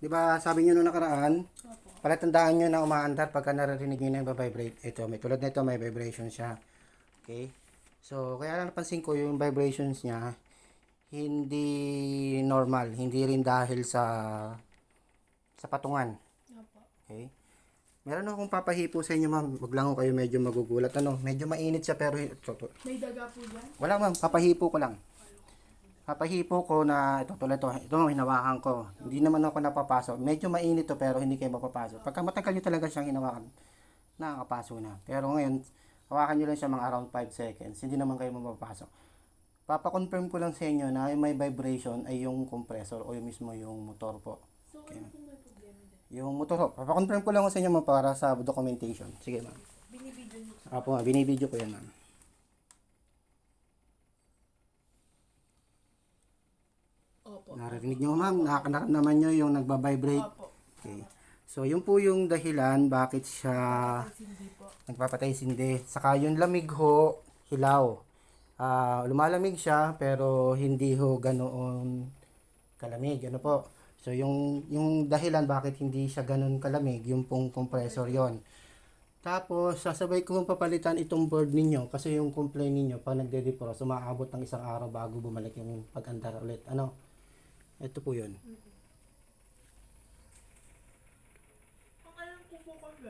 Di ba sabi nyo nung nakaraan, palatandaan nyo na umaandar pagka naririnig nyo na yung vibrate. Ito, may tulad nito, may vibration siya. Okay? So, kaya lang napansin ko yung vibrations niya, hindi normal. Hindi rin dahil sa sa patungan. Okay? Meron akong papahipo sa inyo, ma'am. Huwag lang kayo medyo magugulat. Ano, medyo mainit siya pero May daga po dyan? wala ma'am, papahipo ko lang. Papahipo ko na ito tulad ito, ito hinawakan ko. Hindi naman ako napapasok. Medyo mainit to pero hindi kayo mapapasok. Pagka matagal nyo talaga siyang hinawakan, nakakapasok na. Pero ngayon, hawakan nyo lang siya mga around 5 seconds. Hindi naman kayo mapapasok. Papakonfirm ko lang sa inyo na yung may vibration ay yung compressor o yung mismo yung motor po. So, dyan? Yung motor po, papakonfirm ko lang sa inyo ma'am para sa documentation. Sige ma'am. Binibidyo niyo. Apo, binibidyo ko yan ma'am. Opo. Narinig nyo ma'am, nakakanaramdaman nyo yung nagbabibrate. Opo. Okay. So, yun po yung dahilan bakit siya po. nagpapatay sindi. Saka yung lamig ho, hilaw. Ah, lumalamig siya pero hindi ho ganoon kalamig. Ano po? So, yung, yung dahilan bakit hindi siya ganoon kalamig, yung pong compressor yon. Tapos, sasabay ko papalitan itong board ninyo kasi yung complaint ninyo pag nagde-defrost, umaabot ng isang araw bago bumalik yung pag-andar ulit. Ano? Ito po yun. Ang alam ko po kasi,